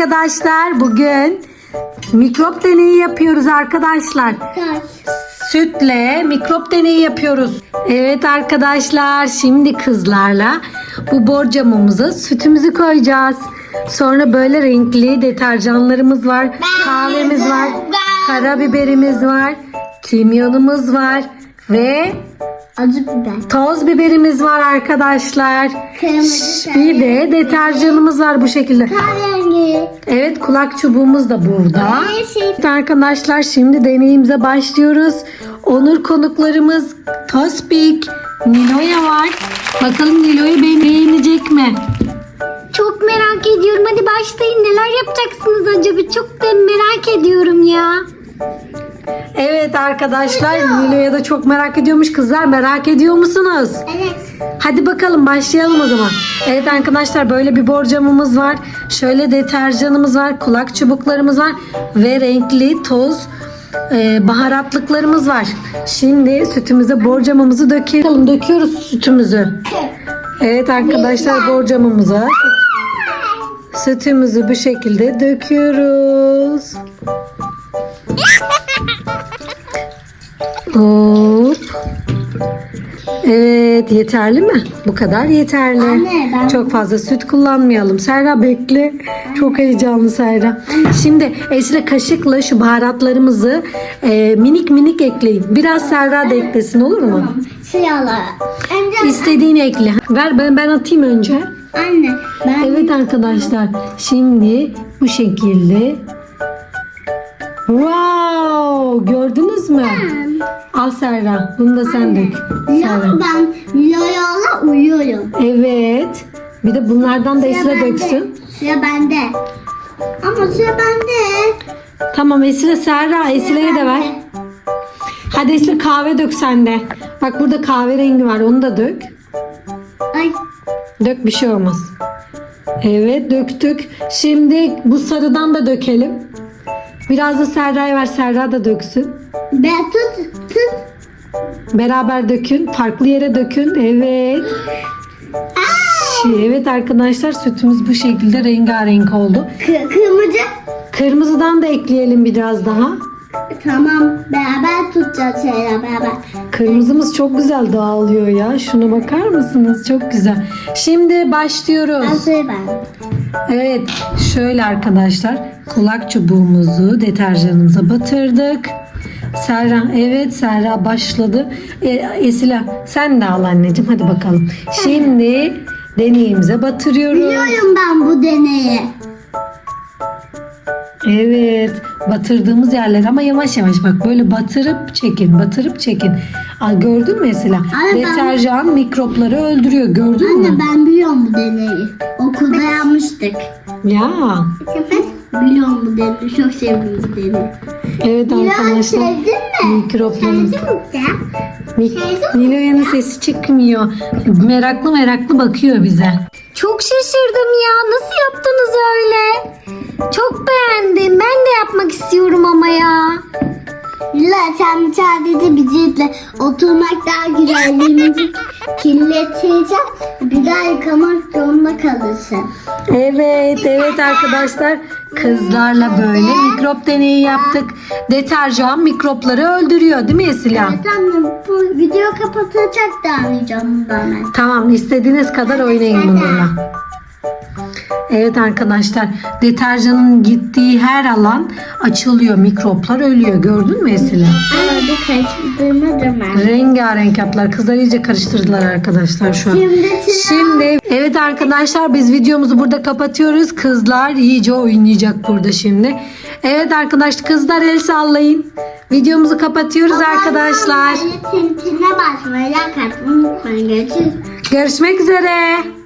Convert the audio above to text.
arkadaşlar. Bugün mikrop deneyi yapıyoruz arkadaşlar. Sütle mikrop deneyi yapıyoruz. Evet arkadaşlar şimdi kızlarla bu borcamımıza sütümüzü koyacağız. Sonra böyle renkli deterjanlarımız var. Kahvemiz var. Karabiberimiz var. Kimyonumuz var. Ve Acı biber. toz biberimiz var arkadaşlar. Kırmızı Bir de deterjanımız var bu şekilde. Kahverengi. Evet kulak çubuğumuz da burada. Evet arkadaşlar şimdi deneyimize başlıyoruz. Onur konuklarımız Tospik, Nilo'ya var. Bakalım Nilo'yu be- beğenecek mi? Çok merak ediyorum. Hadi başlayın. Neler yapacaksınız acaba? Çok da merak ediyorum ya. Evet arkadaşlar Nilo'ya da çok merak ediyormuş. Kızlar merak ediyor musunuz? Evet. Hadi bakalım başlayalım o zaman. Evet arkadaşlar böyle bir borcamımız var. Şöyle deterjanımız var. Kulak çubuklarımız var. Ve renkli toz e, baharatlıklarımız var. Şimdi sütümüze borcamımızı dökelim. Döküyoruz sütümüzü. Evet arkadaşlar borcamımıza sütümüzü bu şekilde döküyoruz. Hop. Evet yeterli mi? Bu kadar yeterli. Anne, ben- Çok fazla süt kullanmayalım. Serra bekle. Çok heyecanlı Serra. Şimdi Esra kaşıkla şu baharatlarımızı e, minik minik ekleyin. Biraz Serra da eklesin olur mu? Siyahlı. Önce İstediğini ekle. Ver ben ben atayım önce. anne. Ben Evet arkadaşlar. Şimdi bu şekilde. Wow! Gördünüz mü? Al Serra. Bunu da sen dök. Serra. Ben Loyola uyuyorum. Evet. Bir de bunlardan da Esra bende. döksün. Sıra bende. Ama sıra bende. Tamam Esra Serra Esra'ya da ver. Hadi Esra kahve dök sen de. Bak burada kahverengi var onu da dök. Ay. Dök bir şey olmaz. Evet döktük. Şimdi bu sarıdan da dökelim. Biraz da Serra'ya ver Serra da döksün. Ben tut tut. Beraber dökün. Farklı yere dökün. Evet. Evet arkadaşlar sütümüz bu şekilde rengarenk oldu. Kı- kırmızı. Kırmızıdan da ekleyelim biraz daha. Tamam. Beraber tutacağız şeyler beraber. Kırmızımız çok güzel dağılıyor ya. Şuna bakar mısınız? Çok güzel. Şimdi başlıyoruz. Sıra ben. Evet şöyle arkadaşlar kulak çubuğumuzu deterjanımıza batırdık. Serra evet Serra başladı. E, Esila sen de al anneciğim hadi bakalım. Şimdi deneyimize batırıyoruz. Biliyorum ben bu deneyi. Evet batırdığımız yerler ama yavaş yavaş bak böyle batırıp çekin batırıp çekin. Aa, gördün mü Esila? Anne, ben- Deterjan mikropları öldürüyor gördün mü? Anne ben biliyorum bu deneyi. Okulda yapmıştık. Ya biliyorum bu deneyi. Çok sevdim bu deneyi. evet arkadaşlar mi? mikroplarımız. Sevdin mi sen? Ni- Nilo'yanın sesi çıkmıyor. Meraklı meraklı bakıyor bize. Çok şaşırdım ya. Nasıl yaptınız öyle? Çok beğendim. Ben de yapmak istiyorum ama ya. La sen bizimle oturmak daha güzelliğimizi kirleteceğim. Bir daha yıkamak zorunda kalırsın. Evet, evet arkadaşlar. Kızlarla böyle mikrop deneyi yaptık. Deterjan mikropları öldürüyor değil mi Esila? Evet anne bu video kapatılacak da anlayacağım ben. Tamam, istediğiniz kadar oynayın bununla. Evet arkadaşlar, deterjanın gittiği her alan açılıyor, mikroplar ölüyor. Gördün mü? Arada karıştırdığımı ben. Rengarenk yaptılar. Kızlar iyice karıştırdılar arkadaşlar şu an. Şimdi evet arkadaşlar biz videomuzu burada kapatıyoruz. Kızlar iyice oynayacak burada şimdi. Evet arkadaşlar kızlar el sallayın. Videomuzu kapatıyoruz arkadaşlar. Tintine basmayı, unutmayın. Görüşürüz. Görüşmek üzere.